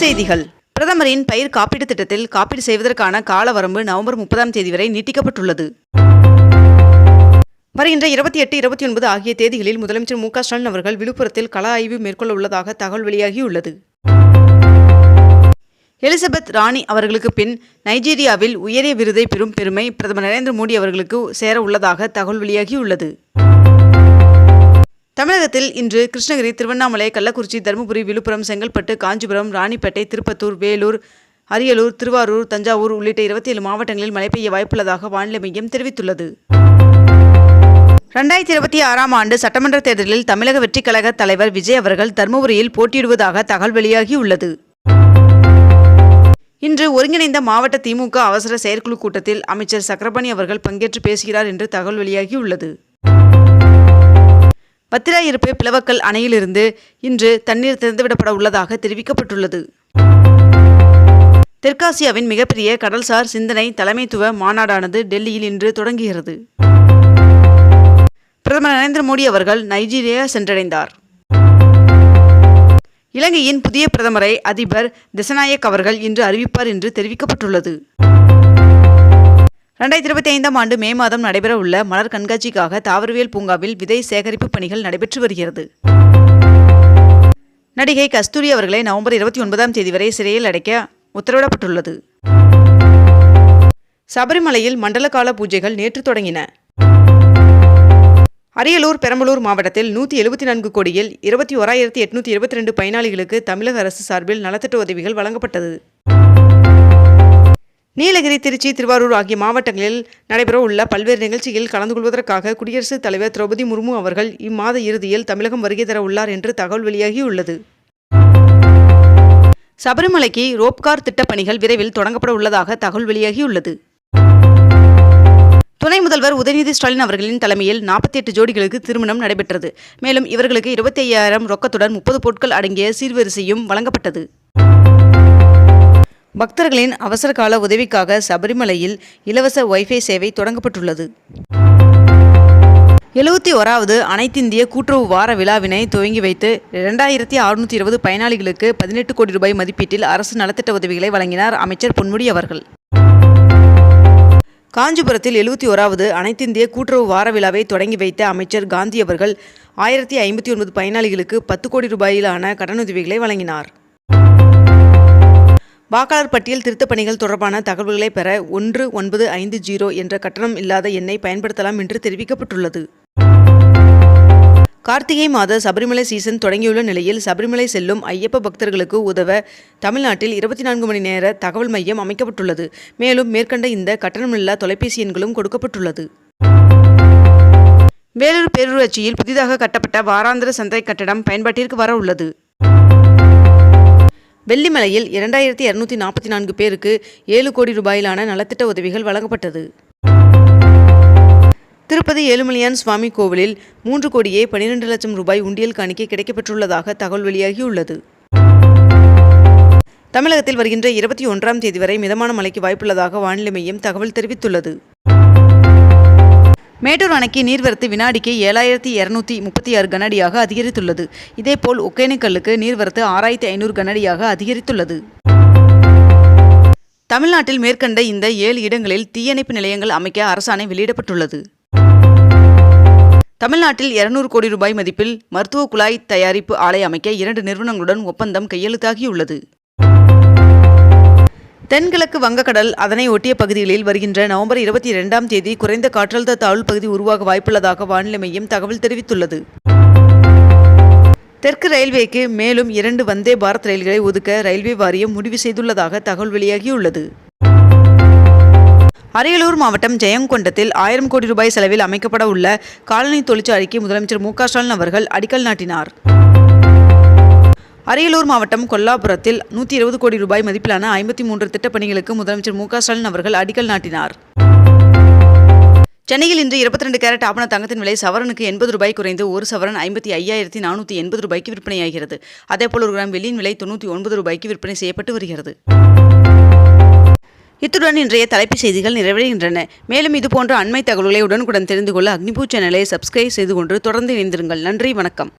செய்திகள். பிரதமரின் பயிர் காப்பீடு திட்டத்தில் காப்பீடு செய்வதற்கான கால வரம்பு நவம்பர் முப்பதாம் தேதி வரை நீட்டிக்கப்பட்டுள்ளது. வருகின்ற இருபத்தி எட்டு இருபத்தி ஒன்பது ஆகிய தேதிகளில் முதலமைச்சர் மு க ஸ்டாலின் அவர்கள் விழுப்புரத்தில் கள ஆய்வு மேற்கொள்ள உள்ளதாக தகவல் வெளியாகியுள்ளது. எலிசபெத் ராணி அவர்களுக்கு பின் நைஜீரியாவில் உயரிய விருதை பெறும் பெருமை பிரதமர் நரேந்திர மோடி அவர்களுக்கு சேர உள்ளதாக தகவல் வெளியாகியுள்ளது. தமிழகத்தில் இன்று கிருஷ்ணகிரி திருவண்ணாமலை கள்ளக்குறிச்சி தருமபுரி விழுப்புரம் செங்கல்பட்டு காஞ்சிபுரம் ராணிப்பேட்டை திருப்பத்தூர் வேலூர் அரியலூர் திருவாரூர் தஞ்சாவூர் உள்ளிட்ட இருபத்தி ஏழு மாவட்டங்களில் மழை பெய்ய வாய்ப்புள்ளதாக வானிலை மையம் தெரிவித்துள்ளது. ரெண்டாயிரத்தி இருபத்தி ஆறாம் ஆண்டு சட்டமன்ற தேர்தலில் தமிழக வெற்றிக் கழக தலைவர் விஜய் அவர்கள் தருமபுரியில் போட்டியிடுவதாக தகவல் வெளியாகியுள்ளது. இன்று ஒருங்கிணைந்த மாவட்ட திமுக அவசர செயற்குழு கூட்டத்தில் அமைச்சர் சக்கரபாணி அவர்கள் பங்கேற்று பேசுகிறார் என்று தகவல் வெளியாகியுள்ளது. பத்திராயிருப்பு பிளவக்கல் அணையிலிருந்து இன்று தண்ணீர் திறந்துவிடப்பட உள்ளதாக தெரிவிக்கப்பட்டுள்ளது. தெற்காசியாவின் மிகப்பெரிய கடல்சார் சிந்தனை தலைமைத்துவ மாநாடானது டெல்லியில் இன்று தொடங்குகிறது. பிரதமர் நரேந்திர மோடி அவர்கள் நைஜீரியா சென்றடைந்தார். இலங்கையின் புதிய பிரதமரை அதிபர் திசநாயக் அவர்கள் இன்று அறிவிப்பார் என்று தெரிவிக்கப்பட்டுள்ளது. ரெண்டாயிரத்தி இருபத்தி ஐந்தாம் ஆண்டு மே மாதம் நடைபெறவுள்ள மலர் கண்காட்சிக்காக தாவரவியல் பூங்காவில் விதை சேகரிப்பு பணிகள் நடைபெற்று வருகிறது. நடிகை கஸ்தூரி அவர்களை நவம்பர் இருபத்தி ஒன்பதாம் தேதி வரை சிறையில் அடைக்க உத்தரவிடப்பட்டுள்ளது. சபரிமலையில் மண்டல கால பூஜைகள் நேற்று தொடங்கின. அரியலூர் பெரம்பலூர் மாவட்டத்தில் நூற்றி எழுபத்தி நான்கு கோடியில் இருபத்தி ஓராயிரத்தி எட்நூற்றி இருபத்தி ரெண்டு பயனாளிகளுக்கு தமிழக அரசு சார்பில் நலத்திட்ட உதவிகள் வழங்கப்பட்டது. நீலகிரி திருச்சி திருவாரூர் ஆகிய மாவட்டங்களில் நடைபெற உள்ள பல்வேறு நிகழ்ச்சியில் கலந்து கொள்வதற்காக குடியரசுத் தலைவர் திரௌபதி முர்மு அவர்கள் இம்மாத இறுதியில் தமிழகம் வருகை தர உள்ளார் என்று தகவல் வெளியாகியுள்ளது. சபரிமலைக்கு ரோப்கார் திட்டப் பணிகள் விரைவில் தொடங்கப்பட உள்ளதாக தகவல் வெளியாகியுள்ளது. துணை முதல்வர் உதயநிதி ஸ்டாலின் அவர்களின் தலைமையில் நாற்பத்தி எட்டு ஜோடிகளுக்கு திருமணம் நடைபெற்றது. மேலும் இவர்களுக்கு இருபத்தி ஐயாயிரம் ரொக்கத்துடன் முப்பது பொருட்கள் அடங்கிய சீர்வரிசையும் வழங்கப்பட்டது. பக்தர்களின் அவசரகால உதவிக்காக சபரிமலையில் இலவச வைஃபை சேவை தொடங்கப்பட்டுள்ளது. எழுபத்தி ஓராவது அனைத்திந்திய கூட்டுறவு வார விழாவினை துவங்கி வைத்து இரண்டாயிரத்தி அறுநூற்றி இருபது பயனாளிகளுக்கு பதினெட்டு கோடி ரூபாய் மதிப்பீட்டில் அரசு நலத்திட்ட உதவிகளை வழங்கினார் அமைச்சர் பொன்முடி அவர்கள். காஞ்சிபுரத்தில் எழுபத்தி ஓராவது அனைத்திந்திய கூட்டுறவு வார விழாவை தொடங்கி வைத்த அமைச்சர் காந்தி அவர்கள் ஆயிரத்தி ஐம்பத்தி ஒன்பது பயனாளிகளுக்கு பத்து கோடி ரூபாயிலான கடனுதவிகளை வழங்கினார். வாக்காளர் பட்டியல் திருத்தப் பணிகள் தொடர்பான தகவல்களை பெற ஒன்று ஒன்பது ஐந்து ஜீரோ என்ற கட்டணம் இல்லாத எண்ணை பயன்படுத்தலாம் என்று தெரிவிக்கப்பட்டுள்ளது. கார்த்திகை மாத சபரிமலை சீசன் தொடங்கியுள்ள நிலையில் சபரிமலை செல்லும் ஐயப்ப பக்தர்களுக்கு உதவ தமிழ்நாட்டில் இருபத்தி நான்கு மணி நேர தகவல் மையம் அமைக்கப்பட்டுள்ளது. மேலும் மேற்கண்ட இந்த கட்டணமில்லா தொலைபேசி எண்களும் கொடுக்கப்பட்டுள்ளது. வேலூர் பேரூராட்சியில் புதிதாக கட்டப்பட்ட வாராந்திர சந்தை கட்டடம் பயன்பாட்டிற்கு வர உள்ளது வெள்ளிமலையில் இரண்டாயிரத்தி இருநூத்தி நாற்பத்தி நான்கு பேருக்கு ஏழு கோடி ரூபாயிலான நலத்திட்ட உதவிகள் வழங்கப்பட்டது. திருப்பதி ஏழுமலையான் சுவாமி கோவிலில் மூன்று கோடியே பனிரெண்டு லட்சம் ரூபாய் உண்டியல் காணிக்கை கிடைக்கப்பெற்றுள்ளதாக தகவல் வெளியாகியுள்ளது. தமிழகத்தில் வருகின்ற இருபத்தி ஒன்றாம் தேதி வரை மிதமான மழைக்கு வாய்ப்புள்ளதாக வானிலை மையம் தகவல் தெரிவித்துள்ளது. மேட்டூர் அணைக்கு நீர்வரத்து வினாடிக்கு ஏழாயிரத்தி இரநூத்தி முப்பத்தி ஆறு கனஅடியாக அதிகரித்துள்ளது. இதேபோல் ஒகேனக்கல்லுக்கு நீர்வரத்து ஆறாயிரத்தி ஐநூறு கனஅடியாக அதிகரித்துள்ளது. தமிழ்நாட்டில் மேற்கண்ட இந்த ஏழு இடங்களில் தீயணைப்பு நிலையங்கள் அமைக்க அரசாணை வெளியிடப்பட்டுள்ளது. தமிழ்நாட்டில் இருநூறு கோடி ரூபாய் மதிப்பில் மருத்துவ குழாய் தயாரிப்பு ஆலை அமைக்க இரண்டு நிறுவனங்களுடன் ஒப்பந்தம் கையெழுத்தாகியுள்ளது. தென்கிழக்கு வங்கக்கடல் அதனை ஒட்டிய பகுதிகளில் வருகின்ற நவம்பர் இருபத்தி இரண்டாம் தேதி குறைந்த காற்றழுத்த தாழ்வு பகுதி உருவாக வாய்ப்புள்ளதாக வானிலை மையம் தகவல் தெரிவித்துள்ளது. தெற்கு ரயில்வேக்கு மேலும் இரண்டு வந்தே பாரத் ரயில்களை ஒதுக்க ரயில்வே வாரியம் முடிவு செய்துள்ளதாக தகவல் வெளியாகியுள்ளது. அரியலூர் மாவட்டம் ஜெயங்கொண்டத்தில் ஆயிரம் கோடி ரூபாய் செலவில் அமைக்கப்பட உள்ள காலனி தொழிற்சாலைக்கு முதலமைச்சர் மு ஸ்டாலின் அவர்கள் அடிக்கல் நாட்டினார். அரியலூர் மாவட்டம் கொல்லாபுரத்தில் நூற்றி இருபது கோடி ரூபாய் மதிப்பிலான ஐம்பத்தி மூன்று திட்டப்பணிகளுக்கு முதலமைச்சர் மு ஸ்டாலின் அவர்கள் அடிக்கல் நாட்டினார். சென்னையில் இன்று இருபத்தி ரெண்டு கேரட் ஆபண தங்கத்தின் விலை சவரனுக்கு எண்பது ரூபாய் குறைந்து ஒரு சவரன் ஐம்பத்தி ஐயாயிரத்தி நானூற்றி எண்பது ரூபாய்க்கு விற்பனையாகிறது அதேபோல் ஒரு கிராம் வெள்ளியின் விலை தொண்ணூற்றி ஒன்பது ரூபாய்க்கு விற்பனை செய்யப்பட்டு வருகிறது. இத்துடன் இன்றைய தலைப்புச் செய்திகள் நிறைவடைகின்றன. மேலும் இதுபோன்ற அண்மை தகவல்களை உடனுக்குடன் தெரிந்து கொள்ள அக்னிபூ சேனலை சப்ஸ்கிரைப் செய்து கொண்டு தொடர்ந்து இணைந்திருங்கள். நன்றி வணக்கம்.